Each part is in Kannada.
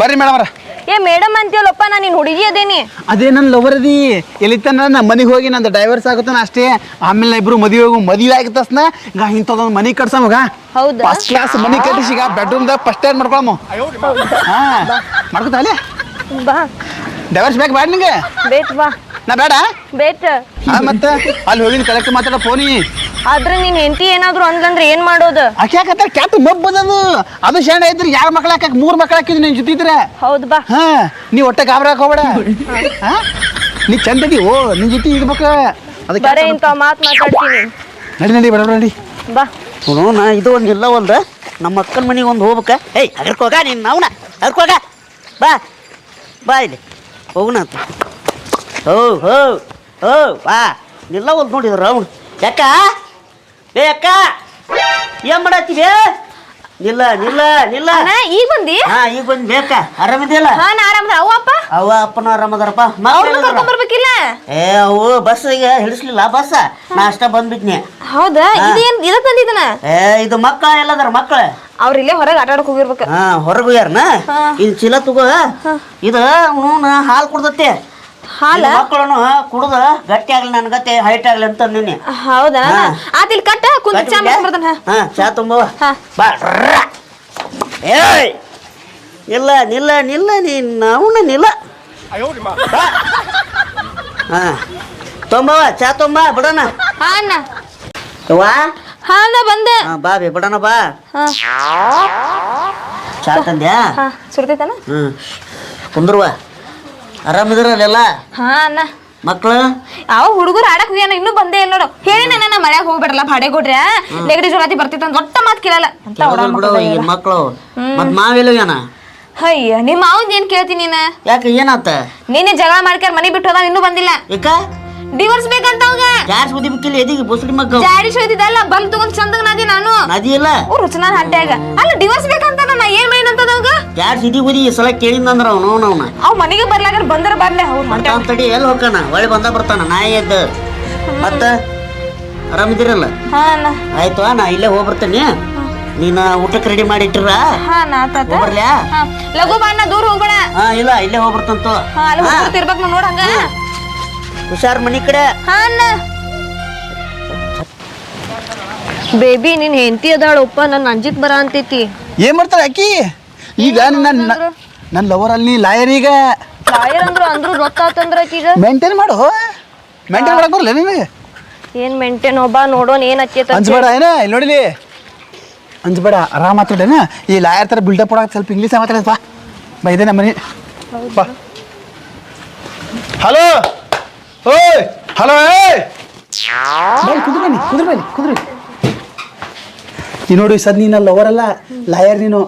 ಬರ್ರಿ ಮೇಡಮ್ ಏ ಮೇಡಮ್ ಅಂತೀಯಲ್ಲಪ್ಪ ನಾನು ನಿನ್ನ ಹುಡುಗಿ ಅದೇನಿ. ಅದೇ ನನ್ನ ಲವರ್ ಅದಿ. ಎಲ್ಲಿತನ ನಮ್ಮ ಮನೆಗೆ ಹೋಗಿ ನಂದು ಡೈವರ್ಸ್ ಆಗುತ್ತಾನ ಅಷ್ಟೇ. ಆಮೇಲೆ ನಾ ಇಬ್ರು ಮದುವೆ ಹೋಗು ಮದುವೆ ಆಗಿದ ತಕ್ಷಣ ಈಗ ಇಂಥದೊಂದು ಮನೆ ಕಟ್ಸಮಗ ಹೌದಾ? ಫಸ್ಟ್ ಕ್ಲಾಸ್ ಮನೆ ಕಟ್ಟಿಸಿ ಈಗ ಬೆಡ್ರೂಮ್ದಾಗ ಫಸ್ಟ್ ಏಡ್ ಮಾಡ್ಕೊಳಮ್ಮ ಹಾ ಮಾಡ್ಕೊತಾ ಅಲ್ಲೇ? ಬಾ. ಡೈವರ್ಸ್ ಬೇಕು ಬೇಡ ನಿಂಗೆ? ಬೇಟ್ ಬಾ. ನಾ ಬೇಡ? ಬೇಟ್ ಆ, ಮತ್ತೆ? ಅಲ್ಲಿ ಹೋಗಿನ ಕಲೆಕ್ಟ್ ಮಾತಾಡ ಫೋನಿ ಆದ್ರೆ ನೀನ್ ಹೆಂಡತಿ ಏನಾದ್ರು ಅಂದ್ರೆ ಏನ್ ಮಾಡೋದು? ಆಕೆ ಯಾಕತ್ತ ಮಬ್ ಬಂದದು ಅದು ಶರಣ ಇದ್ರೆ ಯಾರ ಮಕ್ಳು ಹಾಕಕ್ ಮೂರ್ ಮಕ್ಳು ಹಾಕಿದ್ರಿ ನಿನ್ ಜೊತೆ ಇದ್ರೆ. ಹೌದ್ ಬಾ. ಹಾ ನೀ ಒಟ್ಟೆ ಗಾಬರಾಕ್ ಹೋಗ್ಬೇಡ. ಹಾ? ನೀ ಚಂದದಿ ಓ ನಿನ್ ಜೊತೆ ಇರ್ಬೇಕ ಅದಕ್ಕೆ ಬರೇ ಇಂತ ಮಾತ್ ಮಾತಾಡ್ತೀನಿ. ನಡಿ ನಡಿ ಬೇಡ ನಡಿ. ಬಾ. ನಾ ಇದು ಒಂದು ಇಲ್ಲ ಒಂದು. ನಮ್ಮ ಅಕ್ಕನ ಮನೆಗೆ ಒಂದು ಹೋಗ್ಬೇಕ. ಏಯ್ ಅಗರ್ಕೋಗ ನೀನು ನಾವ್ನ ಹೋಗ ಬಾ. ಬಾ ಇಲ್ಲಿ. ಹೋಗುಣ ಅಂತ ಹೋ ಹೋ ಹೋ, ಬಾ. ನಿಲ್ಲ ಒಂದು ನೋಡಿದ್ರು ಅವನು. ಯಾಕ? ಏ, ಅಕ್ಕ, ಏನು ಮಾಡತ್ತೀವಿ ನಿಲ್ಲ ನಿಲ್ಲ ನಿಲ್ಲ. ಅಣ್ಣ ಈಗ ಬಂದಿ? ಹಾ ಈಗ ಬಂದ್ ಬೇಕ. ಆರಾಮಿದ್ಯಲ್ಲ? ಹಾ ನಾ ಆರಾಮದ. ಅವ ಅಪ್ಪ? ಅವ ಅಪ್ಪನ ಆರಾಮದಾರಪ್ಪ. ಅವ್ರನ್ನ ಕರ್ಕೊಂಡ್ ಬರ್ಬೇಕಿಲ್ಲ? ಏ ಅವು ಬಸ್ಸಿಗೆ ಹಿಡಿಸ್ಲಿಲ್ಲ ಬಸ್. ನಾ ಅಷ್ಟ ಬಂದ್ಬಿಟ್ನಿ. ಹೌದಾ? ಇದೇನ್ ಇದಕ್ ಬಂದಿದ್ದನ ಏ ಇದು ಮಕ್ಕಳ ಎಲ್ಲದಾರ ಮಕ್ಕಳ? ಅವ್ರ ಇಲ್ಲೇ ಹೊರಗೆ ಆಟ ಆಡಕ್ ಹೋಗಿರ್ಬೇಕ. ಹಾ ಹೊರಗೆ ಹೋಗ್ಯಾರನ? ಇದು ಚೀಲ ತಗೋ. ಇದು ಅವನು ಹಾಲು ಕುಡ್ದತ್ತೆ. ಹಾಲ? ಮಕ್ಕಳನ್ನು ಕುಡ್ದ ಗಟ್ಟಿ ಆಗ್ಲಿ ನನ್ ಗತ್ತೆ ಹೈಟ್ ಆಗ್ಲಿ ಅಂತ ನಿನ್ನೆ. ಹೌದಾ? ಆತಿಲ್ ಆತ್ ಇಲ್ಲಿ ಕಟ್ಟ ಕುಂತ ಚಾ ಮಾಡ್ಕೊಂಡ್ ಹಾ. ಚಾ ತುಂಬವ. ಬಾ ಏಯ್! ಇಲ್ಲ ನಿಲ್ಲ ನಿಲ್ಲ ನೀನ್ ಅವನ ನಿಲ್ಲ. ಬಾ. ಹಾ. ತೊಂಬವ ಚಾ ತುಂಬ ಬಿಡೋಣ. ಹಾ ಅಣ್ಣ. ವಾ ಹಾ ಅಣ್ಣ ಬಂದೆ. ಬಾ ಬಿ ಬಿಡೋಣ ಬಾ. ಹಾ. ಚಾ ತಂದ್ಯಾ? ಸುಡ್ತೈತನ ಹ್ಮ್. ಕುಂದ್ರುವ. ಆರಾಮಿದ್ರಲ್ಲ ಹಾ ಅಣ್ಣ. ಮಕ್ಕಳು ಅವ ಹುಡುಗರು ಆಡಕ್ ಹೋಗ್ಯಾನ ಇನ್ನೂ ಬಂದೇ ಇಲ್ಲ ನೋಡು. ಹೇಳಿ ನನ್ನ ಮಳ್ಯಾಗ ಹೋಗ್ಬಿಡಲ್ಲ ನೆಗಡಿ ಬರ್ತಿತ್ತು ಅಂತ ಮಾತ್ ಕೇಳಲ್ಲ. ಅಂತ ಕೇಳೋದಿಲ್ಲ ಬಿಡು ಈಗಿನ ಮಕ್ಕಳು ಮತ್ ಮಾವೆಲ್ಲ ಏನ ಅಯ್ಯ ನಿಮ್ಮ ಮಾವನ್ ಏನ್ ಕೇಳ್ತೀನಿ ನೀನ? ಯಾಕೆ ಏನಾತ? ನೀನೆ ಜಗಳ ಮಾಡ್ಕ್ಯಾರ ಮನಿ ಬಿಟ್ಟು ಹೋದ ಇನ್ನೂ ಬಂದಿಲ್ಲ. ಯಾಕ? ಡಿವೋರ್ಸ್ ಬೇಕಂತ ಯಾರ್ ಸುದ್ದಿ ಬಿಕ್ಕಿಲ್ಲ ಎದಿಗೆ ಬುಸಡಿ ಮಗ್ಗ ಜಾಡಿ ಹೇಳ್ತಿದ್ದಲ್ಲ ಬಂದ್ ತಗೊಂಡ್ ಚಂದಗ್ ನದಿ ನಾನು. ನದಿ ಇಲ್ಲ ರುಚನಾರ್ ಹಂಟ್ಯಾಗ. ಅಲ್ಲ ಡಿವೋರ್ಸ್ ಬೇಕಂತ ನಾ ಏನ್ ಅಂತ ಅವಾಗ? ಯಾರ್ ಸುದ್ದಿ ಬುದಿ ಈ ಸಲ ಕೇಳಿಂದಂದ್ರ ಅವನು ಅವನ ಅವ್ ಮನೆಗೆ ಬರ್ಲಾಗ ಬಂದ್ರ ಬರ್ಲೆ ಅವ್ರು ತಡಿ ಎಲ್ಲಿ ಹೋಗಣ ಒಳ್ಳೆ ಬಂದ ಬರ್ತಾನ ನಾಯಿ ಎದ್ದ. ಮತ್ತ? ಆರಾಮಿದಿರಲ್ಲ ಹಾ ಆಯ್ತು ನಾ ಇಲ್ಲೇ ಹೋಗ್ಬರ್ತೇನೆ. ನೀನ ಊಟಕ್ಕೆ ರೆಡಿ ಮಾಡಿ ಇಟ್ಟಿರ? ಹಾ ನಾ ತಾತ ಹೋಗ್ಬರ್ಲ್ಯಾ ಹಾ. ಲಘು ಬಾ ಅಣ್ಣ ದೂರ ಹೋಗ್ಬೇಡ. ಹಾ ಇಲ್ಲ ಇಲ್ಲೇ ಹೋಗ್ಬರ್ತಂತು. ಹಾ ಅಲ್ಲಿ ಹೋಗ್ತಿರ್ಬೇಕು ನೋಡಂಗ ಹುಷಾರ್ ಮನಿ ಕಡೆ. ಹಾ ಅಣ್ಣ. ಬೇಬಿ ನಿನ್ ಹೆಂಡತಿ ಅದಾಳಪ್ಪ ನನ್ ಅಂಜಿಕ್ ಬರ ಅಂತೈತಿ. ಏನ್ ಮಾಡ್ತಾಳೆ ಅಕ್ಕಿ? ಈಗ ನನ್ನ ನನ್ನ ಲವರ್ ಅಲ್ಲಿ ಲಾಯರ್ ಈಗ. ಲಾಯರ್ ಅಂದ್ರು ಅಂದ್ರು ಗೊತ್ತಾತಂದ್ರ ಈಗ. ಮೇಂಟೈನ್ ಮಾಡು. ಮೇಂಟೈನ್ ಮಾಡಕ್ ಬರಲ್ಲ ನಿನಗೆ. ಏನ್ ಮೇಂಟೈನ್ ಒಬ್ಬ ನೋಡೋನ್ ಏನ್ ಅಕ್ಕೇತ ಅಂಜಬೇಡ ಏನ? ಇಲ್ಲಿ ನೋಡಿಲಿ. ಅಂಜಬೇಡ ಆರಾಮ ಮಾತಾಡೇನ ಈ ಲಾಯರ್ ತರ ಬಿಲ್ಡಪ್ ಕೊಡಕ್ಕೆ ಸ್ವಲ್ಪ ಇಂಗ್ಲೀಷ್ ಮಾತಾಡ ಬಾ. ಬಾ ಇದೆ ನಮ್ಮನೆ ಬಾ. ಹಲೋ ಓಯ್! ಹಲೋ ಏಯ್! ಕುದ್ರ ಬನ್ನಿ ಕುದ್ರ ಬನ್ನಿ ಕುದ್ರಿ ನೀ ನೋಡಿ ಸದ್ ನೀನು ಲವರ್ ಅಲ್ಲ ಲಾಯರ್ ನೀನು.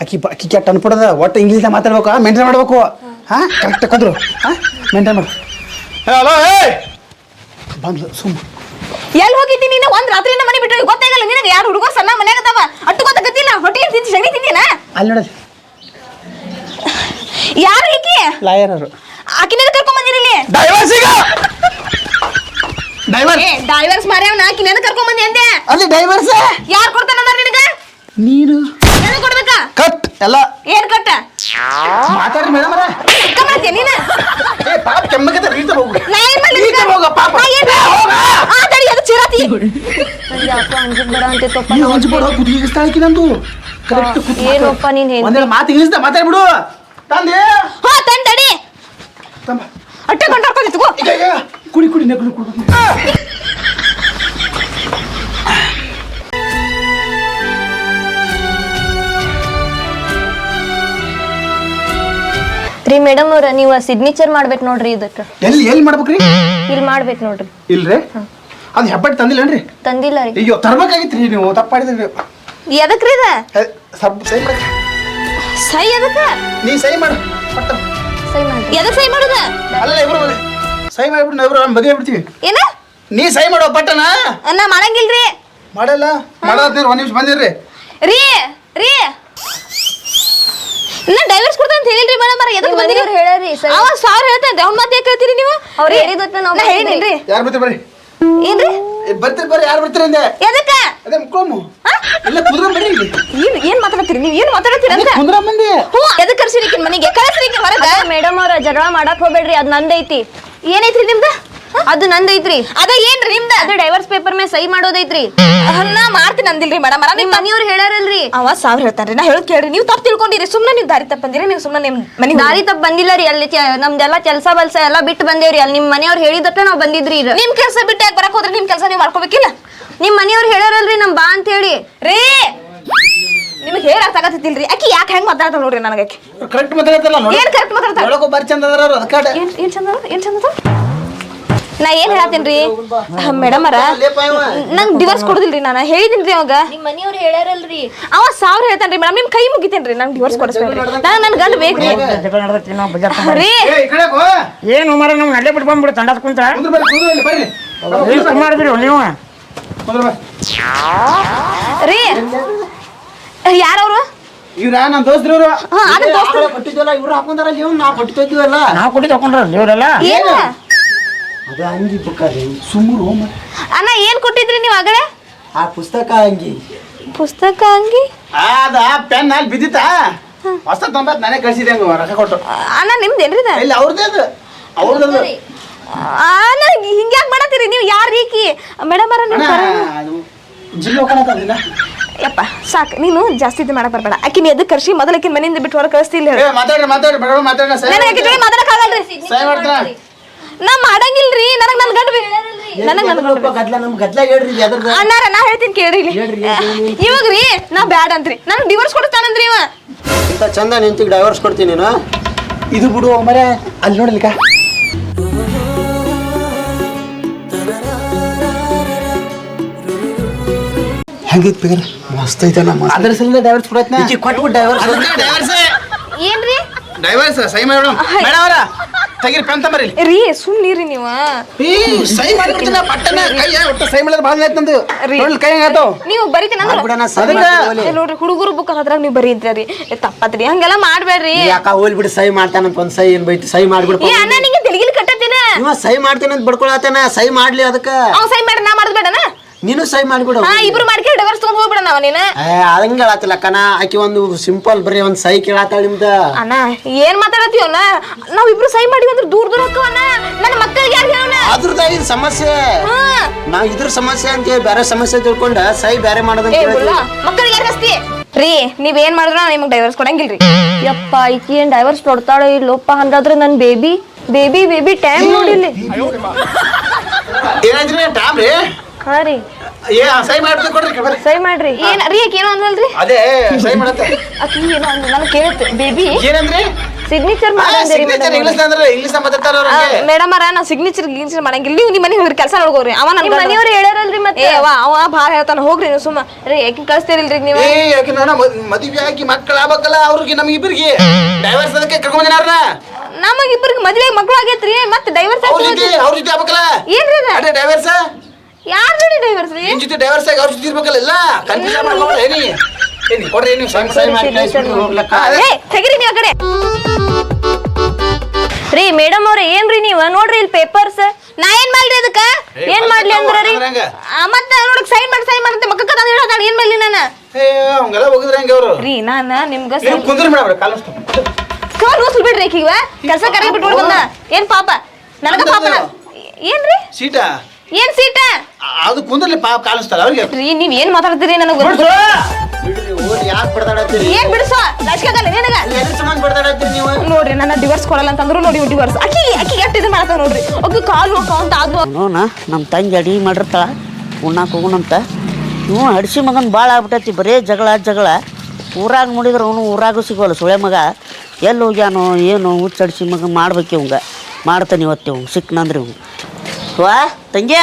ಅಕ್ಕಿ ಅಕ್ಕಿ ಕೆಟ್ಟ ಅನ್ಪಡದ ಒಟ್ಟು ಇಂಗ್ಲೀಷ್ನಾಗ ಮಾತಾಡ್ಬೇಕು ಮೇಂಟೈನ್ ಮಾಡ್ಬೇಕು. ಹಾಂ ಕರೆಕ್ಟ್ ಕದ್ರು. ಹಾಂ ಮೇಂಟೈನ್ ಮಾಡು. ಹಲೋ ಏ! ಬಂದ್ಲು ಸುಮ್ಮ ಎಲ್ಲಿ ಹೋಗಿದ್ದೀನಿ ನೀನು? ಒಂದ್ ರಾತ್ರಿ ಮನೆ ಬಿಟ್ಟು ಗೊತ್ತಾಗಲ್ಲ ನಿನಗೆ ಯಾರು ಹುಡುಗ ಸಣ್ಣ ಮನ್ಯಾಗ ಅದಾವ? ಅಟ್ಟು ಗೊತ್ತಾಗತ್ತಿಲ್ಲ ಹೊಟ್ಟೆ ತಿಂತಿ ಸಗಣಿ ತಿಂತೀನ ಅಲ್ಲಿ ನೋಡಲಿ ಯಾರು ಈಕಿ? ಲಾಯರ್ ಅವರು. ಆಕಿನ ಕರ್ಕೊಂಡ್ ಬಂದಿರಿ ಇಲ್ಲಿ? ಡೈವರ್ಸ್ ಈಗ? ಡೈವರ್ಸ್ ಮಾರ್ಯಾವ್ ಡೈವರ್ಸ್ ಮಾರ್ಯಾವನ ಆಕಿನ ಕರ್ಕೊಂಡ್ ಬಂದಿ ಅಂದೆ. ಅಲ್ಲಿ ಡೈವರ್ಸ್ ಯಾರು ನಿನಗ ನೀನು? ನನಗ್ ಕೊಡ್ಬೇಕಾ? ಕಟ್ ಎಲ್ಲ. ಏನ್ ಕಟ್ಟ? ಮಾತಾಡ್ರಿ ಮೇಡಮ್ ಅಕ್ಕ ಮಾಡ್ತೀಯ ನೀನ? ಏ ಪಾಪ ನಾ ಏನ್ ಮಾಡ್ಲಿ? ಹೋಗ ಪಾಪ. ನಾ ಏನ್ ಏ, ಹೋಗ. ಆ ತಡಿ ಅದು ಚಿರಾತಿ. ನಂಗೆ ಯಾಕೋ ಅಂಜಿಕ್ ಅಂತ ನೀ ನಂದು. ಕರೆಕ್ಟ್ ಏನಪ್ಪ ನೀನ್ ಹೆಂಡ್ತಿ? ಒಂದೆರಡು ಮಾತು ಇಂಗ್ಲೀಷ್ದ ಮಾತಾಡ್ಬಿಡು. ತಂದೆ ಹಾ ತನ್ ತಡಿ. ತಂಬ. ಅಟ್ಟೆ ಈಗ ಈಗ. ಕುಡಿ ಕುಡಿ ನಗಲು ಕುಡಿ. ರೀ ಮೇಡಮ್ ಅವ್ರ ನೀವು ಸಿಗ್ನೇಚರ್ ಮಾಡ್ಬೇಕು ನೋಡ್ರಿ ಇದಕ್ಕೆ. ಎಲ್ಲಿ ಎಲ್ಲಿ ಮಾಡ್ಬೇಕ್ರಿ ಇಲ್ಲಿ ಮಾಡ್ಬೇಕು ನೋಡ್ರಿ. ಇಲ್ರಿ? ಅದು ಹೆಬ್ಬಟ್ಟು ತಂದಿಲ್ಲನ್ರಿ? ತಂದಿಲ್ಲ ರೀ. ಅಯ್ಯೋ ತರ್ಬೇಕಾಗಿತ್ರಿ ನೀವು ತಪ್ಪಾಡಿದ್ರಿ ಎದಕ್ರಿ ಇದ? ಸಬ್ ಸೈ ಮಾಡಿ. ಸೈ ಎದಕ್ಕ ನೀ ಸೈ ಮಾಡು ಪಟ್ಟ. ಸೈ ಮಾಡಿ ಎದಕ್ ಸೈ ಮಾಡು ಅಲ್ಲ ಇಬ್ರು. ಸೈ ಮಾಡಿಬಿಟ್ಟು ನಾವು ಇಬ್ರು ಮದುವೆ ಬಿಡ್ತೀವಿ ಏನ? ನೀ ಸೈ ಮಾಡೋ ಪಟ್ಟನ ನಾ ಮಾಡಂಗಿಲ್ರಿ. ಮಾಡಲ್ಲ ಮಾಡೋದ್ನೇರು ಒಂದು ನಿಮಿಷ ಬಂದಿರ್ರಿ. ರೀ ರೀ. ನಾ ಡೈವರ್ಸ್ ಕೊಡ್ತಾ ಅಂತ ಹೇಳಿಲ್ರಿ ಮೇಡಮ್ ಎದಕ್ ಬಂದಿರಿ? ಹೇಳ್ಯಾರಿ ಅವ ಸಾರ್. ಹೇಳ್ತಾ ಇದ್ದೆ ಅವ್ನ ಮತ್ತೆ ಕೇಳ್ತೀರಿ ನೀವು? ಅವ್ರು ಹೇಳಿದ್ದನ್ನ ನಾವ್ ನಾ ಹೇಳಿಲ್ರಿ ಯಾರು ಬರ್ತೀರಿ ಬರ್ರಿ? ಏನ್ರಿ? ಬರ್ತೀರಿ ಬರ್ರಿ ಯಾರು ಬರ್ತೀರಿ ಅಂದೆ? ಎದಕ್ಕ? ಅದೇ ಮುಕ್ಕೋಮು. ಇಲ್ಲ ಕುದ್ರ ಬರ್ರಿ ಏನ್ ಏನ್ ಮಾತಾಡ್ತೀರಿ ನೀವು? ಏನ್ ಮಾತಾಡ್ತೀರಿ ಅಂತ? ಕುಂದ್ರ ಮಂದಿ ಹ್ಞೂ ಎದಕ್ಕೆ ಕರ್ಸಿರಿಕಿನ್ ಮನೆಗೆ? ಕಳ್ಸ್ರಿಕಿನ್ ಹೊರಗೆ. ಮೇಡಮ್ ಅವ್ರ ಜಗಳ ಮಾಡಕ್ ಹೋಗ್ಬೇಡ್ರಿ ಅದ್ ನಂದೈತಿ. ಏನೈತ್ರಿ ನಿಮ್ದ? ಅದು ನಂದೈತ್ರಿ. ಅದ ಏನ್ರಿ ನಿಮ್ದ? ಅದು ಡೈವರ್ಸ್ ಪೇಪರ್ ಮೇಲೆ ಸಹಿ ಮಾಡೋದೈತ್ರಿ. ನಾ ಮಾಡ್ತೀನಿ ಅಂದಿಲ್ರಿ ಮೇಡಮ್ ನಿಮ್ ನಿಮ್ಮ ಮನಿಯವ್ರು ಹೇಳ್ಯಾರಲ್ರಿ. ಅವ ಸಾವಿರ ಹೇಳ್ತಾನ್ರಿ ನಾ ಹೇಳೋದ್ ಕೇಳ್ರಿ ನೀವು ತಪ್ಪು ತಿಳ್ಕೊಂಡಿರಿ ಸುಮ್ಮನೆ ನೀವು ದಾರಿ ತಪ್ಪಂದಿರಿ ನೀವು ಸುಮ್ಮನೆ ನಿಮ್ ಮನೆ ದಾರಿ ತಪ್ಪ ಬಂದಿಲ್ಲ ರೀ ಅಲ್ಲಿ ನಮ್ದೆಲ್ಲ ಕೆಲಸ ಬಲ್ಸ ಎಲ್ಲ ಬಿಟ್ಟು ಬಂದೇವ್ರಿ ಅಲ್ಲಿ ನಿಮ್ ಮನೆಯವ್ರು ಹೇಳಿದಟ್ಟ ನಾವು ಬಂದಿದ್ರಿ. ನಿಮ್ ಕೆಲಸ ಬಿಟ್ಟು ಯಾಕೆ ಬರಕ್ ಹೋದ್ರೆ ನಿಮ್ ಕೆಲಸ ನೀವು ಮಾಡ್ಕೋಬೇಕಿಲ್ಲ? ನಿಮ್ ಮನೆಯವ್ರು ಹೇಳಾರಲ್ರಿ ನಮ್ ಬಾ ಅಂತ ಹೇಳಿ. ರೀ ನಿಮ್ಗೆ ಹೇಳ ಆಗತ್ತಿಲ್ರಿ ಆಕಿ ಯಾಕೆ ಹೆಂಗ್ ಮಾತಾಡ್ತಾಳ ನೋಡ್ರಿ ನನಗೆ ಆಕಿ ಕರೆಕ್ಟ್ ಮಾತಾಡ್ತಾರಲ್ಲ ನೋಡಿ. ಏನ್ ಕರೆಕ್ಟ್ ಮಾತಾಡ್ತಾರ? ನೋಡಕ್ಕೂ ಬಾರಿ ಚಂದ ಅದಾರ ಅವ್ರು ಅದಕ್ಕಾಡ ಏನ್ ಏನ್ ಚಂದ ಅದ? ಏನ್ ಚಂದ ಅದ? ನಾ ಏನ್ ರೀ? ಮೇಡಮ್ ಅರ ನಂಗ್ ಡಿವೋರ್ಸ್ ಕೊಡುದಿಲ್ರಿ ನಾನು ಹೇಳಿದಿನ್ರಿ ಅವಾಗ. ನಿಮ್ ಮನೆಯವ್ರು ಹೇಳ್ಯಾರಲ್ರಿ ಅವ ಸಾವಿರ ಹೇಳ್ತಾನ್ರಿ ಮೇಡಮ್ ನಿಮ್ ಕೈ ಮುಗಿತೇನ್ರಿ ನಂಗೆ ಡಿವೋರ್ಸ್ ಕೊಡಿಸ್ಬೇಕು ನಾನು ನನ್ನ ಗಂಡ ಬೇಕ್ರಿ ಬಜಾರ್ ರೀ. ಏನು ಮರ ನಮ್ ಅಲ್ಲೇ ಬಿಟ್ಟು ಬಂದ್ಬಿಡು ತಂಡದ ಕುಂತ ಮಾಡಿದ್ರಿ ನೀವು? ರೀ. ಯಾರವ್ರು? ಇವ್ರ ನಮ್ ದೋಸ್ತ್ರ ಇವ್ರು ಹಾ ಅದ ದೋಸ್ತ ಕೊಟ್ಟಿದ್ವಲ್ಲ ಇವ್ರು ಹಾಕೊಂಡಾರಲ್ಲ ಇವ್ರು ನಾವು ಕೊಟ್ಟಿದ್ವಲ್ಲ ನಾವು ಕೊಟ್ಟಿದ್ದು ಹಾಕೊಂಡ್ರ ಇವರೆಲ್ಲ? ಏನ? ಅದು ಅಂಗಿ ಬುಕ್ಕರಿ ಸುಮ್ಮರು ಹೋಮ ಅಣ್ಣ ಏನು ಕೊಟ್ಟಿದ್ರಿ ನೀವು ಆಗಲೇ ಆ ಪುಸ್ತಕ ಅಂಗಿ. ಪುಸ್ತಕ ಅಂಗಿ? ಅದ ಪೆನ್ ಅಲ್ಲಿ ಬಿದ್ದಿತ್ತಾ? ಹೊಸ ತೊಂಬತ್ ನಾನೇ ಕಳಿಸಿದೆ ಹಂಗ ರೊಕ್ಕ ಕೊಟ್ಟು. ಅಣ್ಣ ನಿಮ್ದೇನ್ರಿ ಇಲ್ಲ ಇಲ್ಲಿ ಅವ್ರದ್ದೇ ಅದು. ಅವ್ರದ್ದು. ಅಣ್ಣ ಹಿಂಗ್ಯಾಕ್ ಮಾಡತ್ತೀರಿ ನೀವು? ಯಾರ್ ರೀಕಿ ಮೇಡಮ್ ಅರ ನೀವು ಜಿಲ್ಲೆ ಹೋಗೋಣ ಯಪ್ಪ ಸಾಕ್. ನೀನು ಜಾಸ್ತಿ ಇದು ಮಾಡಕ್ ಬರ್ಬೇಡ. ಆಕಿನ ಎದಕ್ ಕರ್ಸಿ? ಮೊದಲಕಿನ ಮನೆಯಿಂದ ಬಿಟ್ಟು ಹೊರ ಕಳಿಸ್ತಿಲ್ಲ ಏ ಮಾತಾಡ್ರಿ ಮಾತಾಡ್ರಿ ಬಡ ಮಾತಾಡ್ರಿ ಸೈ ನನಗೆ ಆಕಿ ಜೊತೆ ಮಾತಾಡಕ್ ಆಗಲ್ರಿ. ಮಾಡ್ತಾರ? ನಾ ಮಾಡಂಗಿಲ್ರಿ ನನಗ್ ನನ್ ಗಂಡ ನನಗ್ ನನ್ ಗಂಡ ಗದ್ಲ ನಮ್ ಗದ್ಲ ಹೇಳ್ರಿ ಎದ್ರದ್ದು? ಅಣ್ಣಾರ ನಾ ಹೇಳ್ತೀನಿ ಕೇಳ್ರಿ ಹೇಳ್ರಿ, ಇವಾಗ ರೀ ನಾ ಬ್ಯಾಡ್ ಅಂತ್ರಿ. ನಾನು ಡಿವೋರ್ಸ್ ಕೊಡ್ತಾನಂದ್ರಿ ಇವ. ಇಂಥ ಚಂದ ನಿಂತಿಗೆ ಡೈವರ್ಸ್ ಕೊಡ್ತೀನಿ ನೀನು? ಇದು ಬಿಡು ಮರೆ ಅಲ್ಲಿ ನೋಡಲಿಕ್ಕ ಹೆಂಗಿತ್ ಪಿಗರ್ ಮಸ್ತ್ ಐತನ ಮಸ್ತ್. ಅದ್ರ ಸಲಿಂದ ಡೈವರ್ಸ್ ಕೊಡತ್ನ? ಕೊಟ್ಬಿಟ್ಟು ಡೈವರ್ಸ್ ಡೈವರ್ಸ್ ಏನ್ರಿ? ಡೈವರ್ಸ್ ಸೈ ಮೇಡಮ್ ಮೇಡಮ್ ಅವರ ತೆಗಿರಿ ಪೆನ್ ತಂಬರಿ ರೀ ಸುಮ್ನಿರಿ ನೀವು. ಈ ಸೈ ಮಾಡ್ಬಿಡ್ತೀನಿ ಪಟ್ಟನ ಕೈ ಒಟ್ಟು ಸೈ ಮಾಡಿದ್ರೆ ಭಾಳ ಆಯ್ತು ನಂದು. ರೀ. ನೋಡಿ ಕೈ ಹೆಂಗಾತಾವ ನೀವು ಬರೀತೀನಿ ಮಾಡ್ತೀವಲ್ಲಿ. ನೋಡ್ರಿ ಹುಡುಗರು ಬುಕ್ ಅದ್ರಾಗ ನೀವು ಬರೀತೀರಿ ತಪ್ಪತ್ರಿ. ಹಂಗೆಲ್ಲ ಮಾಡ್ಬೇಡ್ರಿ. ಯಾಕ ಹೋಲ್ ಬಿಡು ಸೈ ಮಾಡ್ತಾನಂತ ಒಂದ್ ಸೈ ಏನ್ ಬೈತಿ ಸೈ ಮಾಡ್ಬಿಡ್ಪ ಏ ಅಣ್ಣ ನಿಂಗೆ ತೆಲಿಗಿಲಿ ಕಟ್ಟತ್ತಿನ? ಇವ ಸೈ ಮಾಡ್ತೀನಿ ಅಂತ ಬಡ್ಕೊಳತಾನ ಸೈ ಮಾಡ್ಲಿ ಅದಕ್ಕ. ಅವ್ ಸೈ ಮಾಡಿ ನಾ ಮಾಡ್ಬೇಡನ ನೀನು ಸೈ ಮಾಡ್ಬಿಡು. ಹಾ ಇಬ್ರು ಮಾಡ್ಕೊಂಡು ಡೈವರ್ಸ್ ತಗೊಂಡ್ ಹೋಗ್ಬಿಡ ನಾವ್ ನೀನ. ಅದಂಗ ಹೇಳತ್ತಿಲ್ಲ ಕಣ ಆಕಿ ಒಂದು ಸಿಂಪಲ್ ಬರೀ ಒಂದ್ ಸೈ ಕೇಳತ್ತಾಳ ನಿಮ್ದ. ಅಣ್ಣ ಏನ್ ಮಾತಾಡತ್ತೀವಣ್ಣ ನಾವ್ ಇಬ್ರು ಸೈ ಮಾಡಿವಿ ಅಂದ್ರೆ ದೂರ ದೂರ ಹೋಕ್ಕವಣ್ಣ ನನ್ನ ಮಕ್ಕಳಿಗೆ ಯಾರು ಹೇಳೋಣ? ಅದ್ರದ ಇದು ಸಮಸ್ಯೆ? ಹಾ. ನಾವ್ ಇದ್ರ ಸಮಸ್ಯೆ ಅಂತ ಬೇರೆ ಸಮಸ್ಯೆ ತಿಳ್ಕೊಂಡ ಸೈ ಬೇರೆ ಮಾಡೋದಂತ ಏ ಮಕ್ಕಳಿಗೆ ಯಾರು ಹಸ್ತಿ ರೀ ನೀವ್ ಏನ್ ಮಾಡಿದ್ರು ನಿಮಗೆ ಡೈವರ್ಸ್ ಕೊಡಂಗಿಲ್ರಿ. ಯಪ್ಪ ಈಕಿ ಏನ್ ಡೈವರ್ಸ್ ಕೊಡ್ತಾಳೆ ಇಲ್ಲೋಪ್ಪ ಹಂಗಾದ್ರೆ ನನ್ ಬೇಬಿ ಬೇಬಿ ಬೇಬಿ ಟೈಮ್ ನೋಡಿಲ್ಲ. ಏನಾಯ್ತ್ರಿ ಟೈಮ್ ರೀ? ಹಾ ರೀ. ಏ ಸೈ ಮಾಡ್ಬಿಟ್ಟು ಕೊಡ್ರಿ ಬರ್ರಿ ಸೈ ಮಾಡ್ರಿ. ಏನ್ ರೀ ಆಕಿ ಏನೋ ಅಂದಲ್ರಿ ಅದೇ ಸೈ ಮಾಡತ್ತೆ. ಆಕಿ ಏನೋ ಅಂದ್ ನನಗೆ ಕೇಳುತ್ತೆ ಬೇಬಿ. ಏನಂದ್ರಿ? ಸಿಗ್ನೇಚರ್ ಮಾಡಂದಿರಿ ಸಿಗ್ನೇಚರ್ ಇಂಗ್ಲಿಷ್ ಅಂದ್ರೆ ಇಂಗ್ಲಿಷ್ ಮಾತಾಡ್ತಾರ ಅವ್ರಿಗೆ ಮೇಡಮ್ ಅರ ನಾ ಸಿಗ್ನೇಚರ್ ಗಿಗ್ನೇಚರ್ ಮಾಡಂಗಿಲ್ಲ. ನೀವು ನಿಮ್ಮ ಮನೆ ಹೋಗ್ರಿ ಕೆಲಸ ನೋಡ್ಕೋರಿ. ಅವ ನನ್ನ ನಿಮ್ ಮನೆಯವ್ರು ಹೇಳ್ಯಾರಲ್ರಿ ಮತ್ತೆ? ಏ ಅವ ಅವ ಭಾಳ ಹೇಳ್ತಾನ. ಹೋಗ್ರಿ ನೀವು ಸುಮ್ಮ. ರೀ ಯಾಕೆ ಕಳಿಸ್ತೀರಿಲ್ರಿ ನೀವು? ಏ ಯಾಕೆ ನಾನು ಮದುವೆ ಆಗಿ ಮಕ್ಕಳು ಆಗ್ಬೇಕಲ್ಲ ಅವ್ರಿಗೆ ನಮ್ಗೆ ಇಬ್ಬರಿಗೆ ಡೈವರ್ಸ್ ಅದಕ್ಕೆ ಕರ್ಕೊಂಡ್ ಬಂದಿನಾರ ನಮಗ ಇಬ್ಬರಿಗೆ ಮದ್ವೆ ಮಕ್ಳು ಆಗೈತ್ರಿ ಮತ್ತೆ ಡೈವರ್ಸ್ ಅವ್ರ ಜೊತೆ ಅವ್ರ ಜೊತೆ ಆಗ್ಬೇಕಲ್ಲ? ಏನ್ರಿ? ಅದೇ ಡೈವರ್ಸ್ ಯಾರ್ ನೋಡಿ ಡೈವರ್ಸ್ ರೀ ನಿನ್ ಜೊತೆ ಡೈವರ್ಸ್ ಆಗಿ ಅವ್ರ ಜೊತೆ ಇರ್ಬೇಕಲ್ಲ ಇಲ್ಲ ಕನ್ಫ್ಯೂಷನ್ ಮಾಡ್ಕೊಂಡ್ರೆ ಏನಿ ಏನಿ ಕೊಡ್ರಿ ಏನಿ ಸೈ ಸೈ ಮಾಡಿ ಕಳಿಸ್ಬಿಟ್ಟು ಹೋಗ್ಲಕ್ಕ ಏ ತೆಗಿರಿ ನೀವು ಆ ಕಡೆ ರೀ ಮೇಡಮ್ ಅವ್ರ ಏನ್ರಿ ನೀವ ನೋಡ್ರಿ ಇಲ್ಲಿ ಪೇಪರ್ಸ್ ನಾ ಏನ್ ಮಾಡ್ಲಿ ಅದಕ್ಕ ಏನ್ ಮಾಡ್ಲಿ ಅಂದ್ರ ರೀ ಆ, ಮತ್ತೆ ನೋಡಕ್ ಸೈನ್ ಮಾಡಿ ಸೈನ್ ಮಾಡಂತೆ ಮಕ್ಕ ಕದ ಹೇಳೋದಾಳ ಏನ್ ಮಾಡ್ಲಿ ನಾನು ಏ ಅವಂಗೆಲ್ಲ ಹೋಗಿದ್ರೆ ಹಂಗೆ ಅವರು ರೀ ನಾನ ನಿಮ್ಗ ನೀವು ಕುಂದ್ರಿ ಮೇಡಮ್ ಕಾಲಷ್ಟು ಕಾಲ್ ಹೋಸ್ಲ್ ಬಿಡ್ರಿ ಆಕಿಗ ಕೆಲಸ ಕರೆಗೆ ಬಿಟ್ಬಿಟ್ಟು ಬಂದ ಏನ್ ಪಾಪ ನನಗ ಪಾಪ ಏನ್ರಿ ಸೀಟ ಏನ್ ಸೀಟ? ಅದು ಕುಂದ್ರಲಿ ಪಾಪ ಕಾಲಿಸ್ತಾರ ಅವ್ರಿಗೆ. ರೀ ನೀವ್ ಏನ್ ಮಾತಾಡ್ತೀರಿ ನನಗೆ ಬಿಡ್ಸು. ಬಿಡ್ರಿ ಓದ್ ಯಾಕೆ ಬಡ್ದಾಡತ್ತೀರಿ? ಏನ್ ಬಿಡಿಸೋ? ಲಕ್ಷಗಲ್ಲ ನಿನಗ? ಎದ್ರ ಸಂಬಂಧ ಬಡ್ದಾಡತ್ತೀರಿ ನೀವು? ನೋಡ್ರಿ ನನ್ನ ಡಿವರ್ಸ್ ಕೊಡಲ್ಲ ಅಂತಂದ್ರು ನೋಡಿ ಡಿವರ್ಸ್ ಅಕ್ಕಿ ಅಕ್ಕಿ ಎಷ್ಟು ಇದು ಮಾಡ್ತಾವ ನೋಡ್ರಿ? ಅಕ್ಕಿ ಕಾಲ್ ಹೋಗ್ತಾವ ಅಂತ ಆದ್ವು. ನೋನ ನಮ್ಮ ತಂಗಿ ಅಡಿಗೆ ಮಾಡಿರ್ತಾಳ ಉಣ್ಣಾಕ ಹೋಗುಣಂತ. ಇವು ಹಡ್ಸಿ ಮಗನ್ ಭಾಳ ಆಗ್ಬಿಟ್ಟೈತಿ ಬರೇ ಜಗಳ ಜಗಳ. ಊರಾಗ ನೋಡಿದ್ರೆ ಅವನು ಊರಾಗೂ ಸಿಗೋಲ್ಲ ಸುಳೆ ಮಗ. ಎಲ್ಲಿ ಹೋಗ್ಯಾನೋ ಏನು ಹುಚ್ಚಡಿಸಿ ಮಗ ಮಾಡ್ಬೇಕು ಇವಂಗ. ಮಾಡ್ತಾನೆ ಇವತ್ತು ಇವ್ ಸಿಕ್ನಂದ್ರಿ ಇವ್ ವಾ ತಂಗಿ.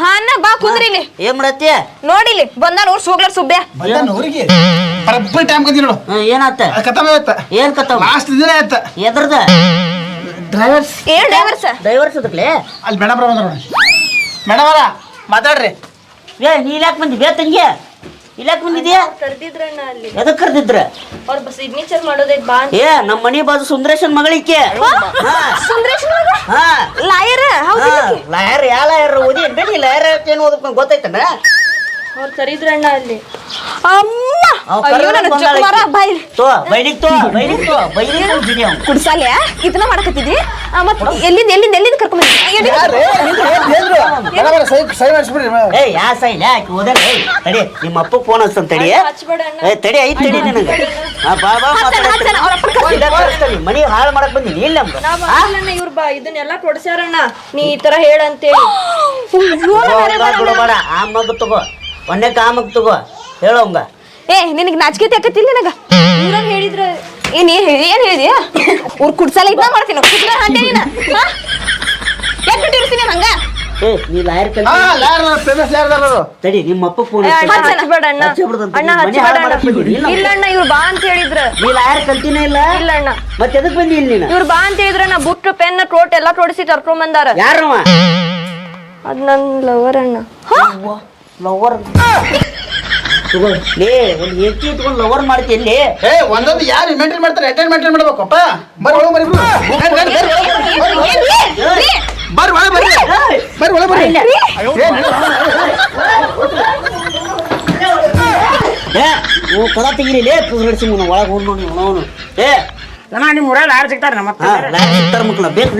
ಹಾ ಅಣ್ಣ ಬಾ ಕುಂದ್ರಿಲಿ ಏನ್ ಮಾಡತ್ತಿ? ನೋಡಿಲಿ ಬಂದ ನೋಡ್ ಸೋಗ್ಲಾರ್ ಸುಬ್ಯಾ. ಬಂದಾನ ಊರಿಗೆ ಬರಬ್ಬರಿ ಟೈಮ್ ಕದಿ ನೋಡು. ಹಾ, ಏನಾತ? ಖತಮ್ ಆಯ್ತ ಏನ್ ಕತ್ತವ ಲಾಸ್ಟ್ ದಿನ ಆಯ್ತ ಎದ್ರದ? ಡ್ರೈವರ್ಸ್ ಏನ್ ಡೈವರ್ಸ್ ಡೈವರ್ಸ್ ಅದಕ್ಲೆ ಅಲ್ಲಿ ಮೇಡಮ್ ಬಂದ್ರ ನೋಡಿ. ಮೇಡಮ್ ಅವರ ಮಾತಾಡ್ರಿ. ಏ ನೀ ಇಲ್ಯಾಕ್ ಬಂದಿ? ಬೇ ತಂಗಿ. ಇಲ್ಯಾಕ್ ಬಂದಿದ್ಯಾ? ಕರ್ದಿದ್ರಣ್ಣ ಅಲ್ಲಿ. ಎದಕ್ ಕರ್ದಿದ್ರ? ಅವ್ರ ಸಿಗ್ನೇಚರ್ ಮಾಡೋದೈತ್ ಬಾ ಏ ನಮ್ಮ ಮನೆ ಬಾಜು ಸುಂದರೇಶನ್ ಮಗಳಿಕೆ ಸುಂದ್ರೇಶ್ ಮಗ ಹಾ. ಲಾಯರ್ ಹೌದು ಲಾಯರ್ ಯಾ ಲಾಯರ್ ಓದಿ? ಬೇಡಿ ಲಾಯರ್ ಏನು ಓದಕ್ಕೆ ಗೊತ್ತೈತನ ಅವ್ರು ಕರೀದ್ರಣ್ಣ ಅಲ್ಲಿ. ಅಮ್ಮ! ಅಯ್ಯೋ ನನ್ನ. ಬಾಯ್ ತೋ ತೋ ತೋ ಅವ್ನು. ಕುಡ್ಸಾಲ್ಯ ಇದನ್ನ ಆ, ಮತ್ತ್ ಎಲ್ಲಿಂದ ಎಲ್ಲಿಂದ ಎಲ್ಲಿಂದ ಕರ್ಕೊಂಡ್ ಬಂದ್ರಿ? ಯಾರೇ? ಬರಬರ ಸೈ ಸೈ ಮಾಡಿಸ್ಬಿಡ್ರಿ ಮ. ಏ ಯಾ ಸೈಲ್ ಓದಲ್ಲ ತಡಿ ನಿಮ್ಮ ಅಪ್ಪ ಫೋನ್ ಹಚ್ತಾನ ತಡಿ. ಹಚ್ಬೇಡ ಅಣ್ಣ. ಏ ತಡಿ ಐತ್ ತಡಿ ನಿನಗೆ. ಹಾ ಬಾ ಬಾ ಹಚ್ತಾನ, ಹಚ್ತಾನ, ಅವ್ರ ಅಪ್ಪನ್ ಕರ್ಸಿ. ಮನಿ ಹಾಳು ಮಾಡಕ್ ಬಂದಿನಿ ಇಲ್ಲ ನಮ್ದು ಇವ್ರು ಬಾ ಇದನ್ನೆಲ್ಲ ಕೊಡ್ಸ್ಯಾರಣ್ಣ. ನೀ ಈ ತರ ಹೇಳಂತೇಳಿ. ಆ ಮಗ ತಗೋ. ಒಂದಕ್ಕೆ ಕಾಮಕ್ ತಗೋ. ಹೇಳೋಂಗ ಏ ನಿನಗ್ ನಾಚಿಕೆ ತೆಕ್ಕತ್ತಿಲ್ಲ ನನಗ? ಇವ್ರ ಹೇಳಿದ್ರ ಏನ್ ಏನ್ ಹೇಳಿ ಏನ್ ಹೇಳಿದ್ಯಾ? ಊರ್ ಕುಡ್ಸಲ್ಲ ಇದ್ ಮಾಡ್ತೀನಿ? ಕುಡ್ಸಲ್ಲ ಹಾಂಟೆ ನೀನ. ಹಾ? ಯಾಕೆ ಬಿಟ್ಟಿರ್ತೀನಿ ಹಂಗ ಏ ನೀ ಲಾಯರ್ ಕಲ್ ಹಾ ಲಾಯರ್ ಫೇಮಸ್ ಲಾಯರ್ ಅದಾರು ತಡಿ ನಿಮ್ಮ ಅಪ್ಪ ಫೋನ್ ಏ, ಅಣ್ಣ ಹಚ್ಬೇಡ ಅಣ್ಣ ಅಣ್ಣ ಹಚ್ಬೇಡ ಅಣ್ಣ ಇಲ್ಲ ಅಣ್ಣ ಇವ್ರು ಬಾ ಅಂತ ಹೇಳಿದ್ರ. ನೀ ಲಾಯರ್ ಕಲ್ತಿನೇ ಇಲ್ಲ? ಇಲ್ಲ ಅಣ್ಣ. ಮತ್ತೆ ಎದಕ್ ಬಂದಿ ಇಲ್ಲಿ ನೀನು? ಇವ್ರು ಬಾ ಅಂತ ಹೇಳಿದ್ರ ನಾ ಬುಟ್ಟು ಪೆನ್ ಟೋಟ್ ಎಲ್ಲಾ ತೋಡಿಸಿ ಕರ್ಕೊಂಡ್ ಬಂದಾರ. ಯಾರವ? ಅದ್ ನನ್ ಲವರ್ ಅಣ್ಣ. ಲವರ್ ಲೇ ಒಂದು ಇಟ್ಕೊಂಡು ಲವರ್ ಮಾಡ್ತಿ ಇಲ್ಲಿ ಏ ಒಂದೊಂದು ಯಾರು ಮೇಂಟೈನ್ ಮಾಡ್ತಾರೆ ಅಟೆಂಡ್ ಮೇಂಟೈನ್ ಮಾಡ್ಬೇಕಪ್ಪ ಬರ್ರಿ ಒಳಗೆ ಬರ್ರಿ. ಬರ್ರಿ, ಒಳಗೆ ಒಳಗೆ ಏ, ತೆಗಿಲಿ ಲೇ ಮುನ್ನ ಒಳಗೆ ಹೋಗಿ ನೋಡಿ ಅವನು ಏ ನಾನು ನಿಮ್ಮ ಊರಲ್ಲಿ ಯಾರು ಸಿಗ್ತಾರೆ ನಮ್ಮ ಸಿಗ್ತಾರ ಮಕ್ಕಳ ಬೇಕು